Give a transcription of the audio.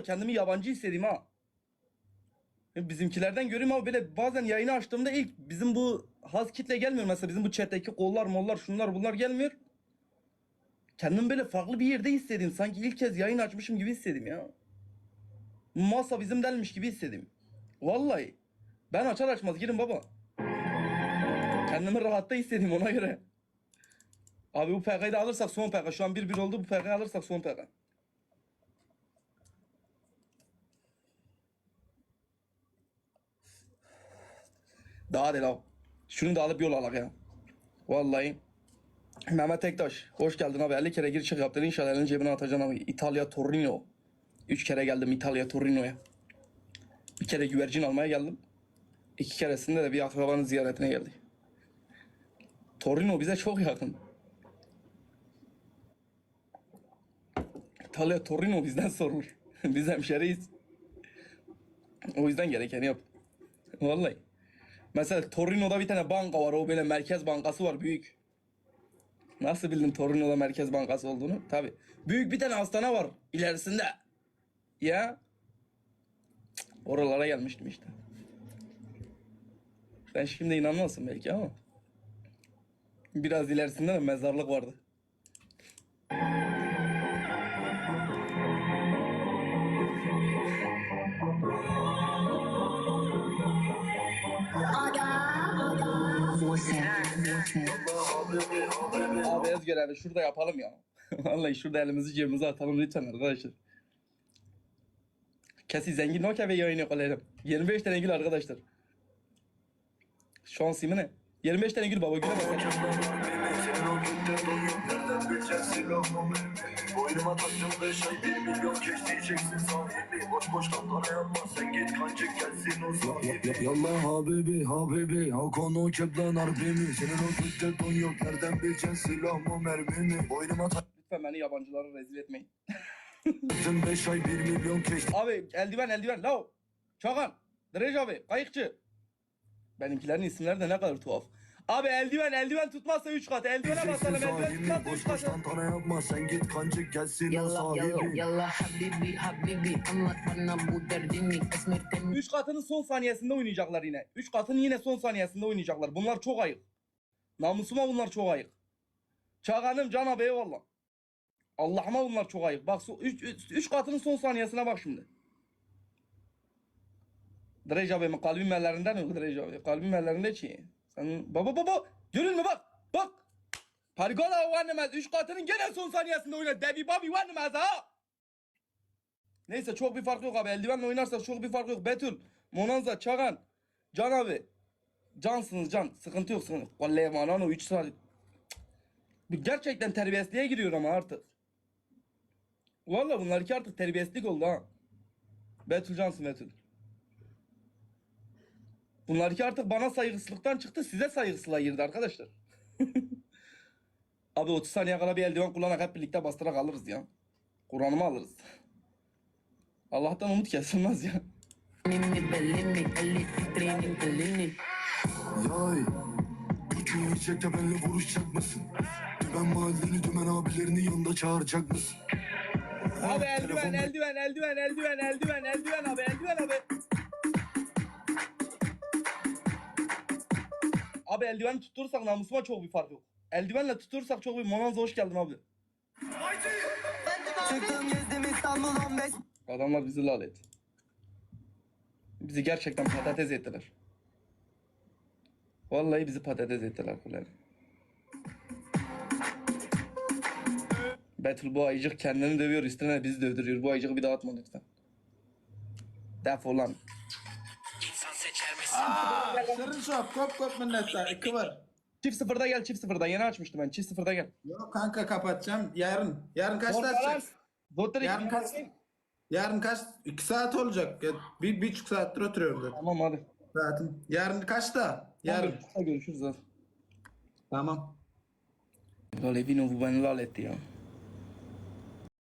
kendimi yabancı hissediyorum ha. Ya Bizimkilerden görüyorum ama böyle bazen yayını açtığımda ilk bizim bu haz kitle gelmiyor. Mesela bizim bu chat'teki kollar mollar şunlar bunlar gelmiyor. Kendimi böyle farklı bir yerde hissediyorum. Sanki ilk kez yayın açmışım gibi hissediyorum ya. Masa bizim delmiş gibi hissediyorum. Vallahi. Ben açar açmaz girin baba. Kendimi rahatta hissediyorum ona göre. Abi bu PK'yı da alırsak son PK. Şu an 1-1 oldu. Bu PK'yı alırsak son PK. Daha değil abi. Şunu da alıp yol alak ya. Vallahi. Mehmet Tektaş. Hoş geldin abi. 50 kere gir çık yaptın. İnşallah elini cebine atacaksın abi. İtalya Torino. 3 kere geldim İtalya Torino'ya. Bir kere güvercin almaya geldim. İki keresinde de bir akrabanın ziyaretine geldi. Torino bize çok yakın. İtalya Torino bizden sorulur. Biz hemşeriyiz. O yüzden gerekeni yap. Vallahi. Mesela Torino'da bir tane banka var. O böyle merkez bankası var büyük. Nasıl bildin Torino'da merkez bankası olduğunu? Tabi. Büyük bir tane hastane var ilerisinde. Ya. Oralara gelmiştim işte. Sen şimdi inanmazsın belki ama. Biraz ilerisinde de mezarlık vardı. Abi ez görevi şurada yapalım ya. Vallahi şurada elimizi cebimize atalım lütfen arkadaşlar. Kesin zengin Nokia ve yayını kolayalım. 25 tane gül arkadaşlar. Şans mi ne? 25 tane gül baba güle bak. Boynuma taktım beş ay bir milyon keş diyeceksin sahibi Boş boş tantana yapma sen git kancık gelsin o sahibi Yallah habibi habibi Hakan o keplen harbimi Senin o günden don yok nereden bileceksin silahımı mermimi Boynuma Lütfen beni yabancılara rezil etmeyin. taktım beş ay bir milyon keş Abi eldiven eldiven lav. Çakan. Derece abi kayıkçı. Benimkilerin isimleri de ne kadar tuhaf. Abi eldiven eldiven tutmazsa 3 kat. Eldivene basalım eldiven tutmazsa 3 Boş boş kat. tantana yapma sen git kancık gelsin o Yallah yallah yallah habibi habibi anlat bana bu derdini esmer temiz 3 katının son saniyesinde oynayacaklar yine. 3 katının yine son saniyesinde oynayacaklar. Bunlar çok ayık. Namusuma bunlar çok ayık. Çağan'ım Can abi eyvallah. Allah'ıma bunlar çok ayık. Bak 3 katının son saniyesine bak şimdi. Derece abi kalbim ellerinden yok Derece abi. Kalbim ellerinde ki. Sen baba baba görün mü bak bak. Pargola oynamaz. 3 katının gene son saniyesinde oynar. Devi babi oynamaz ha. Neyse çok bir fark yok abi. Eldivenle oynarsak çok bir fark yok. Betül, Monanza, Çagan, Can abi. Cansınız can. Sıkıntı yok sıkıntı. Vallahi manano 3 saat. Gerçekten terbiyesizliğe giriyor ama artık. Vallahi bunlarki artık terbiyesizlik oldu ha. Betül cansın Betül. Bunlarki artık bana saygısızlıktan çıktı. Size saygısızlığa girdi arkadaşlar. abi 30 saniye kala bir eldiven kullanarak hep birlikte bastırarak alırız ya. Kur'an'ımı alırız. Allah'tan umut kesilmez ya. Yay Gücünü yiyecek de benimle vuruşacak mısın? Dümen mahalleni dümen abilerini yanında çağıracak mısın? Abi eldiven, eldiven, eldiven, eldiven, eldiven, eldiven abi, eldiven abi. Abi eldiveni tutursak namusuma çok bir fark yok. Eldivenle tutursak çok bir Monanza hoş geldin abi. Çıktım gezdim İstanbul 15 Adamlar bizi lal etti. Bizi gerçekten patates ettiler. Vallahi bizi patates ettiler kulerim. Betül bu ayıcık kendini dövüyor üstüne bizi dövdürüyor. Bu ayıcığı bir daha atma lütfen. Defol lan. Sırrın şop kop kop minnettar kıvır. Çift sıfırda gel çift sıfırda yeni açmıştım ben çift sıfırda gel. Yok kanka kapatacağım yarın. Yarın kaçta açacaksın? Doktor Yarın kaç? Yarın kaç? İki saat olacak. Bir, bir buçuk saattir oturuyorum zaten. Tamam hadi. Zaten. Yarın kaçta? Yarın. Yarın. Görüşürüz hadi. Tamam. Lale vino bu beni lal etti ya.